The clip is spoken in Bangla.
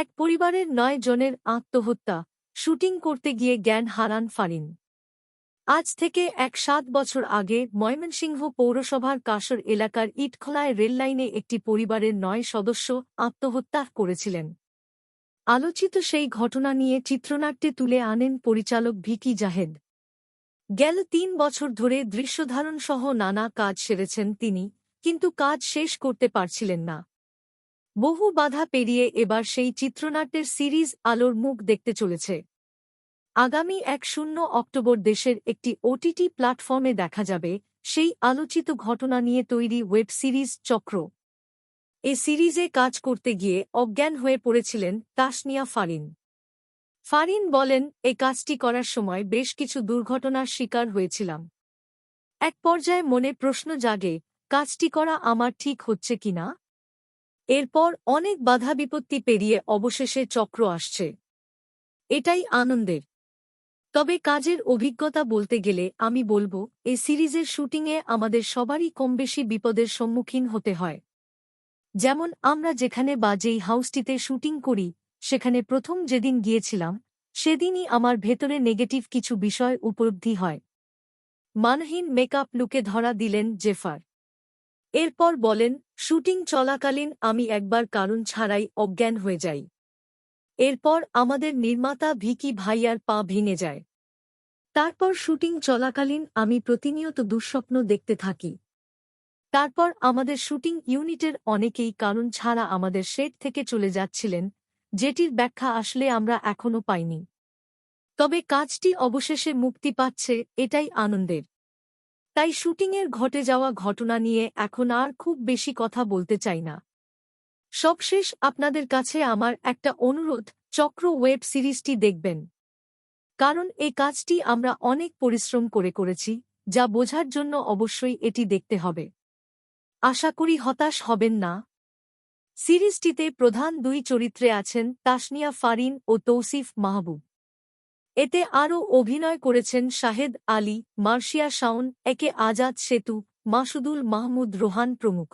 এক পরিবারের নয় জনের আত্মহত্যা, শুটিং করতে গিয়ে জ্ঞান হারান ফারিন। আজ থেকে এক সাত বছর আগে ময়মনসিংহ পৌরসভার কাসর এলাকার ইটখলায় রেললাইনে একটি পরিবারের নয় সদস্য আত্মহত্যা করেছিলেন। আলোচিত সেই ঘটনা নিয়ে চিত্রনাট্যে তুলে আনেন পরিচালক ভিকি জাহেদ। গেল তিন বছর ধরে দৃশ্যধারণসহ নানা কাজ সেরেছেন তিনি, কিন্তু কাজ শেষ করতে পারছিলেন না। বহু বাধা পেরিয়ে এবার সেই চিত্রনাট্যের সিরিজ আলোর মুখ দেখতে চলেছে। আগামী এক শূন্য অক্টোবর দেশের একটি ওটিটি প্ল্যাটফর্মে দেখা যাবে সেই আলোচিত ঘটনা নিয়ে তৈরি ওয়েব সিরিজ চক্র। এ সিরিজে কাজ করতে গিয়ে অজ্ঞান হয়ে পড়েছিলেন তাসনিয়া ফারিন। ফারিন বলেন, এ কাজটি করার সময় বেশ কিছু দুর্ঘটনার শিকার হয়েছিলাম। এক পর্যায়ে মনে প্রশ্ন জাগে, কাজটি করা আমার ঠিক হচ্ছে কিনা এরপর অনেক বাধা বিপত্তি পেরিয়ে অবশেষে চক্র আসছে। এটাই আনন্দের। তবে কাজের অভিজ্ঞতা বলতে গেলে আমি বলব এ সিরিজের শুটিংয়ে আমাদের সবারই কমবেশি বিপদের সম্মুখীন হতে হয়। যেমন আমরা যেখানে বা যেই হাউসটিতে শুটিং করি, সেখানে প্রথম যেদিন গিয়েছিলাম, সেদিনই আমার ভেতরে নেগেটিভ কিছু বিষয় উপলব্ধি হয়। মানহীন মেকআপ লুকে ধরা দিলেন জেফার। এরপর বলেন শুটিং চলাকালীন আমি একবার কারণ ছাড়াই অজ্ঞান হয়ে যাই। এরপর আমাদের নির্মাতা ভিকি ভাইয়ার পা ভেঙে যায়। তারপর শুটিং চলাকালীন আমি প্রতিনিয়ত দুঃস্বপ্ন দেখতে থাকি। তারপর আমাদের শুটিং ইউনিটের অনেকেই কারণ ছাড়া আমাদের সেট থেকে চলে যাচ্ছিলেন, যেটির ব্যাখ্যা আসলে আমরা এখনও পাইনি। তবে কাজটি অবশেষে মুক্তি পাচ্ছে, এটাই আনন্দের। তাই শুটিংয়ের ঘটে যাওয়া ঘটনা নিয়ে এখন আর খুব বেশি কথা বলতে চাই না। সবশেষ আপনাদের কাছে আমার একটা অনুরোধ, চক্র ওয়েব সিরিজটি দেখবেন। কারণ এই কাজটি আমরা অনেক পরিশ্রম করে করেছি, যা বোঝার জন্য অবশ্যই এটি দেখতে হবে। আশা করি হতাশ হবেন না। সিরিজটিতে প্রধান দুই চরিত্রে আছেন তাসনিয়া ফারিন ও তৌসিফ মাহবুব। এতে আরও অভিনয় করেছেন শাহেদ আলী, মার্শিয়া শাওন একে আজাদ সেতু, মাসুদুল মাহমুদ রোহান প্রমুখ।